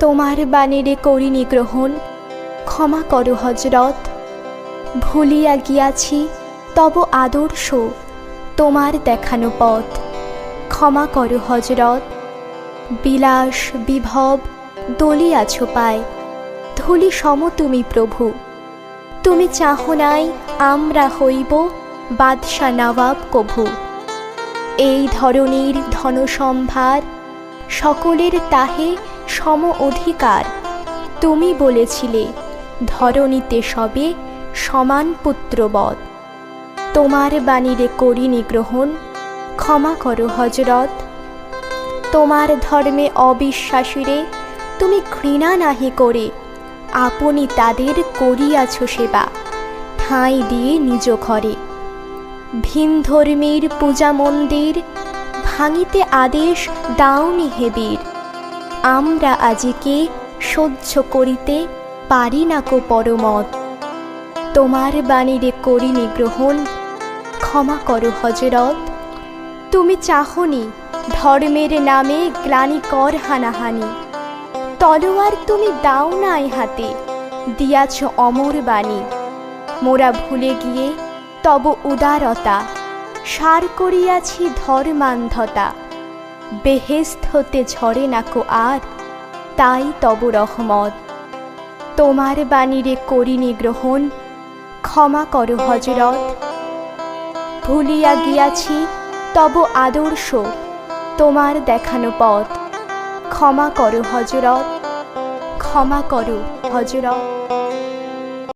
তোমার বাণীরে করিনি গ্রহণ। ক্ষমা করো হজরত। ভুলিয়া গিয়াছি, তব আদর্শ তোমার দেখানো পথ। ক্ষমা করো হজরত। বিলাস, বিভব দলিয়াছ পায় ধুলি সম তুমি প্রভু। তুমি চাহ নাই, আমরা হইব বাদশা নবাব কভু। এই ধরনের ধনসম্ভার সকলের তাহে সম অধিকার। তুমি বলেছিলে, ধরণীতে সবে সমান পুত্রবধ তোমার বাণীরে করিনি গ্রহণ, ক্ষমা করো হজরত। তোমার ধর্মে অবিশ্বাসীরে তুমি ঘৃণা নাহি করে, আপনি তাদের করিয়াছ সেবা, ঠাঁই দিয়ে নিজ ঘরে। ভিন ধর্মীর পূজা মন্দির ভাঙিতে আদেশ দাওনি হেবীর আমরা আজিকে সহ্য করিতে পারি না কো পরমত। তোমার বাণীরে করিনি গ্রহণ, ক্ষমা করো হজরত তুমি চাহনি, ধর্মের নামে গ্লানি কর হানাহানি। তলোয়ার তুমি দাও নাই হাতে, দিয়াছ অমর বাণী। মোরা ভুলে গিয়ে তব উদারতা, সার করিয়াছি ধর্মান্ধতা। বেহেস্ত হতে ঝরে না কো আর, তাই তব রহমত। তোমার বাণীরে করিনি গ্রহণ, ক্ষমা করো হজরত ভুলিয়া গিয়াছি, তব আদর্শ, তোমার দেখানো পথ। ক্ষমা করো হজরত ক্ষমা করো হজরত